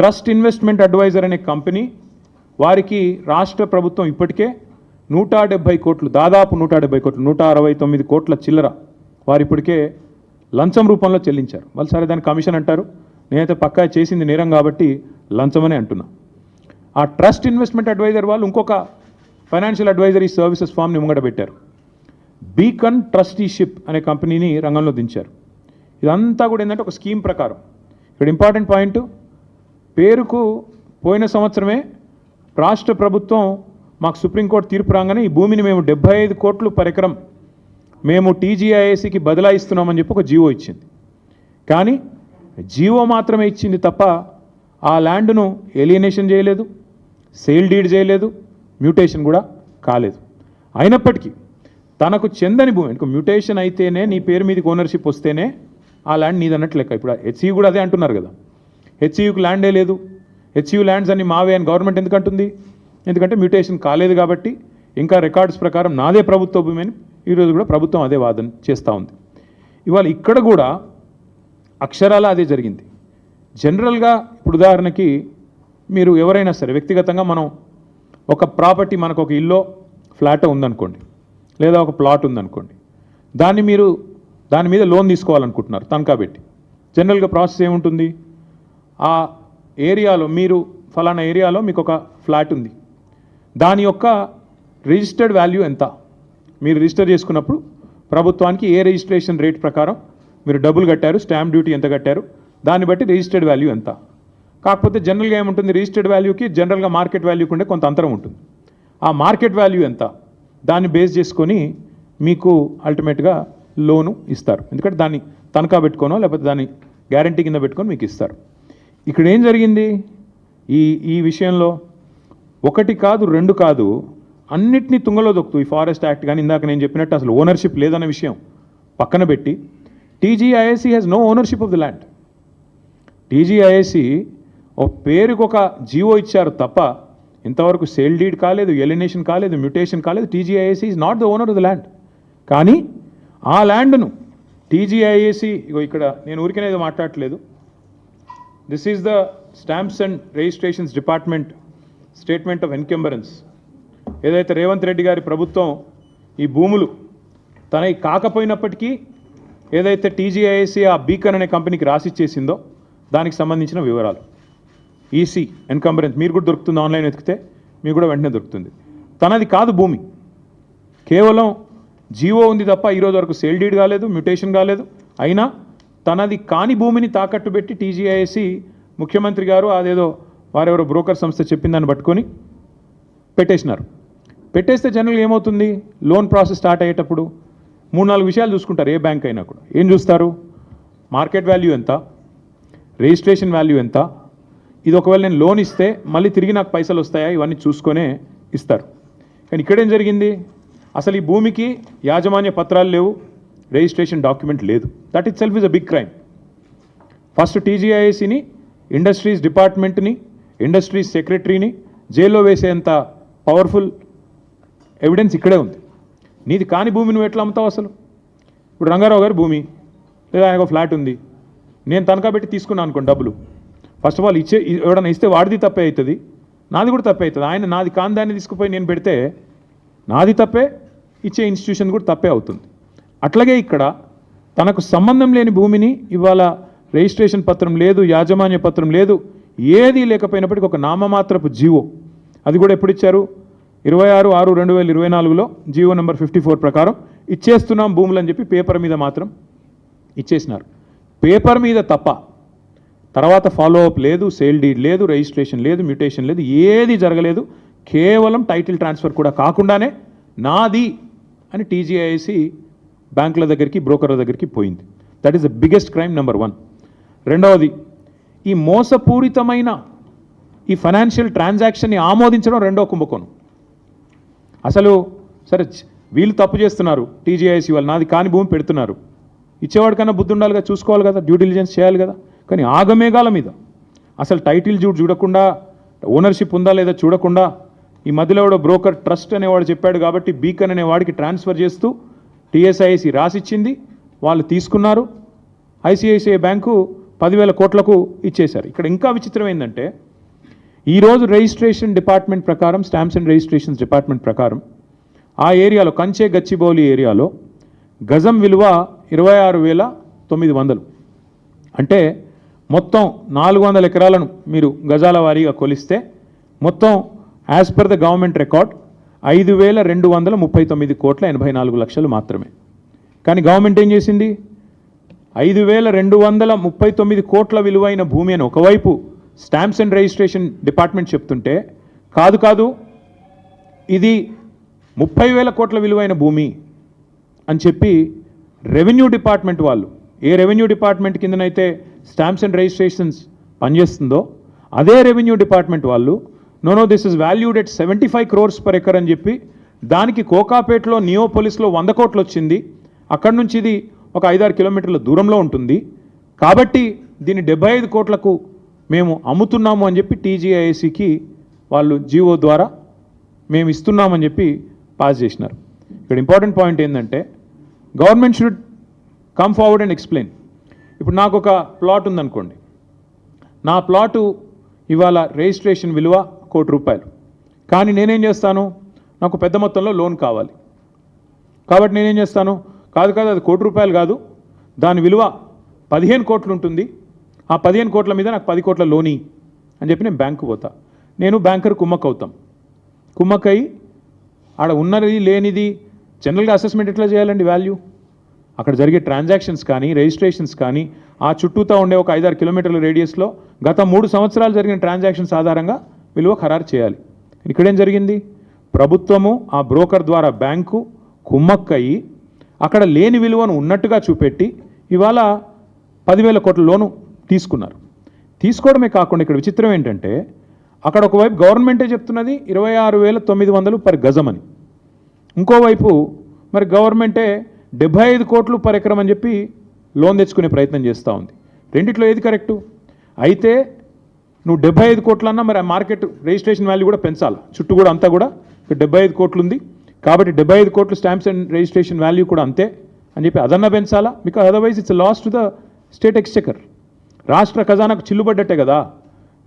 Trust investment adviser అనే company వారికి రాష్ట్ర ప్రభుత్వం ఇప్పటికే నూట డెబ్భై కోట్లు దాదాపు నూట డెబ్బై కోట్లు నూట అరవై తొమ్మిది కోట్ల చిల్లర వారు ఇప్పటికే లంచం రూపంలో చెల్లించారు. వాళ్ళు సరే దాన్ని కమిషన్ అంటారు. నేనైతే పక్కా చేసింది నేరం కాబట్టి లంచమనే అంటున్నా. ఆ ట్రస్ట్ ఇన్వెస్ట్మెంట్ అడ్వైజర్ వాళ్ళు ఇంకొక ఫైనాన్షియల్ అడ్వైజరీ సర్వీసెస్ ఫామ్ని ముంగట పెట్టారు. బీకన్ ట్రస్టీషిప్ అనే కంపెనీని రంగంలో దించారు. ఇదంతా కూడా ఏంటంటే ఒక స్కీమ్ ప్రకారం. ఇక్కడ ఇంపార్టెంట్ పాయింట్ పేరుకు పోయిన సంవత్సరమే రాష్ట్ర ప్రభుత్వం మాకు సుప్రీంకోర్టు తీర్పు రాగానే ఈ భూమిని మేము డెబ్బై ఐదు కోట్లు పరికరం మేము టీజీఐఏసీకి బదలాయిస్తున్నామని చెప్పి ఒక జీవో ఇచ్చింది. కానీ జీవో మాత్రమే ఇచ్చింది తప్ప ఆ ల్యాండ్ను ఎలియనేషన్ చేయలేదు సేల్ డీడ్ చేయలేదు మ్యూటేషన్ కూడా కాలేదు. అయినప్పటికీ తనకు చెందని భూమి ఇంకో మ్యూటేషన్ అయితేనే నీ పేరు మీదకి ఓనర్షిప్ వస్తేనే ఆ ల్యాండ్ నీదన్నట్టు లెక్క. ఇప్పుడు హెచ్ఈ కూడా అదే అంటున్నారు కదా. హెచ్యూకి ల్యాండే లేదు. హెచ్యూ ల్యాండ్స్ అన్ని మావే అని గవర్నమెంట్ ఎందుకు అంటుంది ఎందుకంటే మ్యూటేషన్ కాలేదు కాబట్టి ఇంకా రికార్డ్స్ ప్రకారం నాదే ప్రభుత్వ భూమి అని ఈరోజు కూడా ప్రభుత్వం అదే వాదన చేస్తూ ఉంది. ఇవాళ ఇక్కడ కూడా అక్షరాల అదే జరిగింది. జనరల్గా ఇప్పుడు ఉదాహరణకి మీరు ఎవరైనా సరే వ్యక్తిగతంగా మనం ఒక ప్రాపర్టీ మనకు ఒక ఇల్లో ఫ్లాట్ ఉందనుకోండి లేదా ఒక ప్లాట్ ఉందనుకోండి దాన్ని మీరు దాని మీద లోన్ తీసుకోవాలనుకుంటున్నారు తనఖా పెట్టి. జనరల్గా ప్రాసెస్ ఏముంటుంది? ఆ ఏరియాలో మీరు ఫలానా ఏరియాలో మీకు ఒక ఫ్లాట్ ఉంది. దాని యొక్క రిజిస్టర్డ్ వాల్యూ ఎంత? మీరు రిజిస్టర్ చేసుకున్నప్పుడు ప్రభుత్వానికి ఏ రిజిస్ట్రేషన్ రేట్ ప్రకారం మీరు డబ్బులు కట్టారు స్టాంప్ డ్యూటీ ఎంత కట్టారు దాన్ని బట్టి రిజిస్టర్డ్ వాల్యూ ఎంత? కాకపోతే జనరల్గా ఏముంటుంది? రిజిస్టర్డ్ వాల్యూకి జనరల్గా మార్కెట్ వాల్యూకి ఉండే కొంత అంతరం ఉంటుంది. ఆ మార్కెట్ వాల్యూ ఎంత? దాన్ని బేస్ చేసుకొని మీకు అల్టిమేట్గా లోను ఇస్తారు. ఎందుకంటే దాన్ని తనఖా పెట్టుకోనో లేకపోతే దాన్ని గ్యారంటీ కింద పెట్టుకొని మీకు ఇస్తారు. ఇక్కడ ఏం జరిగింది? ఈ ఈ విషయంలో ఒకటి కాదు రెండు కాదు అన్నిటినీ తుంగలో దొక్కుతూ ఈ ఫారెస్ట్ యాక్ట్ కానీ ఇందాక నేను చెప్పినట్టు అసలు ఓనర్షిప్ లేదన్న విషయం పక్కన పెట్టి TGISC has no ownership of the land. TGISC ఓ పేరుకు ఒక జీవో ఇచ్చారు తప్ప ఇంతవరకు సేల్ డీడ్ కాలేదు ఎలినేషన్ కాలేదు మ్యూటేషన్ కాలేదు TGIIC is not the owner of the land. కానీ ఆ ల్యాండ్ను టీజీఐఏసీ ఇక్కడ నేను ఊరికనేది ఏదో మాట్లాడట్లేదు this is the stamps and registrations department statement of encumbrance ఏదైతే రేవంత్ రెడ్డి గారి ప్రభుత్వం ఈ భూములు తనవి కాకపోయినప్పటికీ ఏదైతే టీజీఐఏసీ ఆ బీకన్ అనే కంపెనీకి రాసిచ్చేసిందో దానికి సంబంధించిన వివరాలు. ఈసీ ఎన్కంబరెన్స్ మీరు కూడా దొరుకుతుంది ఆన్లైన్ వెతికితే మీకు కూడా వెంటనే దొరుకుతుంది. తనది కాదు భూమి. కేవలం జీవో ఉంది తప్ప ఈరోజు వరకు సేల్ డీడ్ కాలేదు మ్యూటేషన్ కాలేదు. అయినా తనది కాని భూమిని తాకట్టు పెట్టి టీజీఐఎస్సి ముఖ్యమంత్రి గారు అదేదో వారెవరో బ్రోకర్ సంస్థ చెప్పిందని పట్టుకొని పెట్టేసినారు. పెట్టేస్తే జనరల్గా ఏమవుతుంది? లోన్ ప్రాసెస్ స్టార్ట్ అయ్యేటప్పుడు మూడు నాలుగు విషయాలు చూసుకుంటారు ఏ బ్యాంక్ అయినా కూడా. ఏం చూస్తారు? మార్కెట్ వాల్యూ ఎంత? రిజిస్ట్రేషన్ వాల్యూ ఎంత? ఇది ఒకవేళ నేను లోన్ ఇస్తే మళ్ళీ తిరిగి నాకు పైసలు వస్తాయా? ఇవన్నీ చూసుకొనే ఇస్తారు. కానీ ఇక్కడేం జరిగింది? అసలు ఈ భూమికి యాజమాన్య పత్రాలు లేవు. రిజిస్ట్రేషన్ డాక్యుమెంట్ లేదు. That itself is a big crime first టీజీఐఎస్సిని industries డిపార్ట్మెంట్ని ఇండస్ట్రీస్ సెక్రటరీని జైల్లో వేసేంత పవర్ఫుల్ ఎవిడెన్స్ ఇక్కడే ఉంది. నీది కాని భూమి నువ్వు ఎట్లా అమ్ముతావు అసలు? ఇప్పుడు రంగారావు గారి భూమి లేదా ఆయన ఫ్లాట్ ఉంది. నేను తనఖా పెట్టి తీసుకున్నాను అనుకోండి డబ్బులు. ఫస్ట్ ఆఫ్ ఆల్ ఇచ్చే ఎవడన్నా ఇస్తే వాడిది తప్పే అవుతుంది. నాది కూడా తప్పే అవుతుంది. ఆయన నాది కాని దాన్ని తీసుకుపోయి నేను పెడితే నాది తప్పే ఇచ్చే ఇన్స్టిట్యూషన్ కూడా తప్పే అవుతుంది. అట్లాగే ఇక్కడ తనకు సంబంధం లేని భూమిని ఇవాళ రిజిస్ట్రేషన్ పత్రం లేదు యాజమాన్య పత్రం లేదు ఏది లేకపోయినప్పటికీ ఒక నామమాత్రపు జీవో. అది కూడా ఎప్పుడు ఇచ్చారు ఇరవై ఆరు ఆరు రెండు వేల ఇరవై నాలుగులో జీవో నెంబర్ ఫిఫ్టీ ఫోర్ ప్రకారం ఇచ్చేస్తున్నాం భూములు అని చెప్పి పేపర్ మీద మాత్రం ఇచ్చేసినారు. పేపర్ మీద తప్ప తర్వాత ఫాలో అప్ లేదు సేల్ డీడ్ లేదు రిజిస్ట్రేషన్ లేదు మ్యూటేషన్ లేదు ఏది జరగలేదు కేవలం టైటిల్ ట్రాన్స్ఫర్ కూడా కాకుండానే నాది అని టీజీఐసి బ్యాంకుల దగ్గరికి బ్రోకర్ల దగ్గరికి పోయింది. That is the biggest crime number one రెండవది ఈ మోసపూరితమైన ఈ ఫైనాన్షియల్ ట్రాన్సాక్షన్ని ఆమోదించడం రెండో కుంభకోణం. అసలు సరే వీళ్ళు తప్పు చేస్తున్నారు టీజీఐసి వాళ్ళు నాది కాని భూమి పెడుతున్నారు. ఇచ్చేవాడికన్నా బుద్ధి ఉండాలి కదా చూసుకోవాలి కదా డ్యూ డిలిజెన్స్ చేయాలి కదా. కానీ ఆగమేఘాల మీద. అసలు టైటిల్ చూడు చూడకుండా ఓనర్షిప్ ఉందా లేదా చూడకుండా ఈ మధ్యలో కూడా బ్రోకర్ ట్రస్ట్ అనేవాడు చెప్పాడు కాబట్టి బీకన్ అనేవాడికి ట్రాన్స్ఫర్ చేస్తూ టీఎస్ఐసి రాసిచ్చింది వాళ్ళు తీసుకున్నారు. ఐసిఐసిఐ బ్యాంకు పదివేల కోట్లకు ఇచ్చేశారు. ఇక్కడ ఇంకా విచిత్రం ఏంటంటే ఈరోజు రిజిస్ట్రేషన్ డిపార్ట్మెంట్ ప్రకారం స్టాంప్స్ అండ్ రిజిస్ట్రేషన్స్ డిపార్ట్మెంట్ ప్రకారం ఆ ఏరియాలో కంచే గచ్చిబౌలి ఏరియాలో గజం విలువ ఇరవై ఆరు వేల తొమ్మిది వందలు. అంటే మొత్తం నాలుగు వందల ఎకరాలను మీరు గజాల వారీగా కొలిస్తే మొత్తం as per the government record ఐదు వేల రెండు వందల ముప్పై తొమ్మిది కోట్ల ఎనభై నాలుగు లక్షలు మాత్రమే. కానీ గవర్నమెంట్ ఏం చేసింది? ఐదు వేల రెండు వందల ముప్పై తొమ్మిది కోట్ల విలువైన భూమి అని ఒకవైపు స్టాంప్స్ అండ్ రిజిస్ట్రేషన్ డిపార్ట్మెంట్ చెప్తుంటే కాదు కాదు ఇది ముప్పై వేల కోట్ల విలువైన భూమి అని చెప్పి రెవెన్యూ డిపార్ట్మెంట్ వాళ్ళు ఏ రెవెన్యూ డిపార్ట్మెంట్ కిందనైతే స్టాంప్స్ అండ్ రిజిస్ట్రేషన్స్ పనిచేస్తుందో అదే రెవెన్యూ డిపార్ట్మెంట్ వాళ్ళు no no this is valued at seventy five crores per acre అని చెప్పి దానికి కోకాపేటలో నియోపోలిస్లో వంద కోట్లు వచ్చింది. అక్కడి నుంచి ఇది ఒక ఐదారు కిలోమీటర్ల దూరంలో ఉంటుంది. కాబట్టి దీన్ని డెబ్బై ఐదు కోట్లకు మేము అమ్ముతున్నాము అని చెప్పి టీజీఐఏసీకి వాళ్ళు జీవో ద్వారా మేము ఇస్తున్నామని చెప్పి పాస్ చేసినారు. ఇక్కడ ఇంపార్టెంట్ పాయింట్ ఏంటంటే government should come forward and explain. ఇప్పుడు నాకు ఒక ప్లాట్ ఉందనుకోండి. నా ప్లాటు ఇవాళ రిజిస్ట్రేషన్ విలువ కోటి రూపాయలు. కానీ నేనేం చేస్తాను? నాకు పెద్ద మొత్తంలో లోన్ కావాలి. కాబట్టి నేనేం చేస్తాను? కాదు కాదు అది కోటి రూపాయలు కాదు. దాని విలువ పదిహేను కోట్లు ఉంటుంది. ఆ పదిహేను కోట్ల మీద నాకు పది కోట్ల లోని అని చెప్పి నేను బ్యాంకు పోతా. నేను బ్యాంకర్ కుమ్మక్ అవుతాం కుమ్మక్కై ఆడ ఉన్నది లేనిది జనరల్గా అసెస్మెంట్ ఎట్లా చేయాలండి వాల్యూ? అక్కడ జరిగే ట్రాన్సాక్షన్స్ కానీ రిజిస్ట్రేషన్స్ కానీ ఆ చుట్టూతా ఉండే ఒక ఐదారు కిలోమీటర్ల రేడియస్లో గత మూడు సంవత్సరాలు జరిగిన ట్రాన్సాక్షన్స్ ఆధారంగా విలువ ఖరారు చేయాలి. ఇక్కడేం జరిగింది? ప్రభుత్వము ఆ బ్రోకర్ ద్వారా బ్యాంకు కుమ్మక్కయి అక్కడ లేని విలువను ఉన్నట్టుగా చూపెట్టి ఇవాళ పదివేల కోట్ల లోను తీసుకున్నారు. తీసుకోవడమే కాకుండా ఇక్కడ విచిత్రం ఏంటంటే అక్కడ ఒకవైపు గవర్నమెంటే చెప్తున్నది ఇరవై ఆరు వేల తొమ్మిది వందలు పర్ గజమని ఇంకోవైపు మరి గవర్నమెంటే డెబ్బై ఐదు కోట్లు పర్ ఎకరం అని చెప్పి లోన్ తెచ్చుకునే ప్రయత్నం చేస్తూ ఉంది. రెండిట్లో ఏది కరెక్టు? అయితే నువ్వు డెబ్బై ఐదు కోట్లన్నా మరి ఆ మార్కెట్ రిజిస్ట్రేషన్ వాల్యూ కూడా పెంచాలి. చుట్టూ కూడా అంతా కూడా. డెబ్బై ఐదు కోట్లు ఉంది కాబట్టి డెబ్బై ఐదు కోట్లు స్టాంప్స్ అండ్ రిజిస్ట్రేషన్ వాల్యూ కూడా అంతే అని చెప్పి అదన్నా పెంచాలా? Because otherwise it's loss to the state exchequer రాష్ట్ర ఖజానాకు చిల్లుబడ్డట్టే కదా.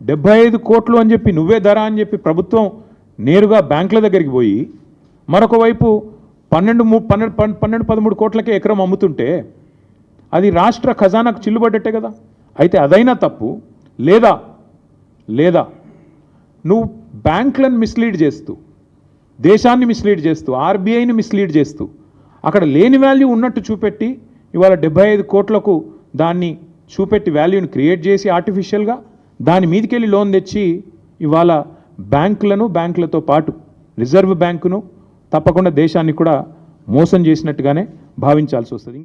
డెబ్బై ఐదు కోట్లు అని చెప్పి నువ్వే ధర అని చెప్పి ప్రభుత్వం నేరుగా బ్యాంకుల దగ్గరికి పోయి మరొక వైపు పన్నెండు ము- పన్నెండు పన్- పన్నెండు పదమూడు కోట్లకే ఎకరం అమ్ముతుంటే అది రాష్ట్ర ఖజానాకు చిల్లుబడ్డట్టే కదా. అయితే అదైనా తప్పు. లేదా లేదా నువ్వు బ్యాంకులను మిస్లీడ్ చేస్తూ దేశాన్ని మిస్లీడ్ చేస్తూ ఆర్బీఐని మిస్లీడ్ చేస్తూ అక్కడ లేని వాల్యూ ఉన్నట్టు చూపెట్టి ఇవాళ డెబ్బై ఐదు కోట్లకు దాన్ని చూపెట్టి వాల్యూని క్రియేట్ చేసి ఆర్టిఫిషియల్గా దాని మీదకెళ్ళి లోన్ తెచ్చి ఇవాళ బ్యాంకులను బ్యాంకులతో పాటు రిజర్వ్ బ్యాంకును తప్పకుండా దేశాన్ని కూడా మోసం చేసినట్టుగానే భావించాల్సి వస్తుంది.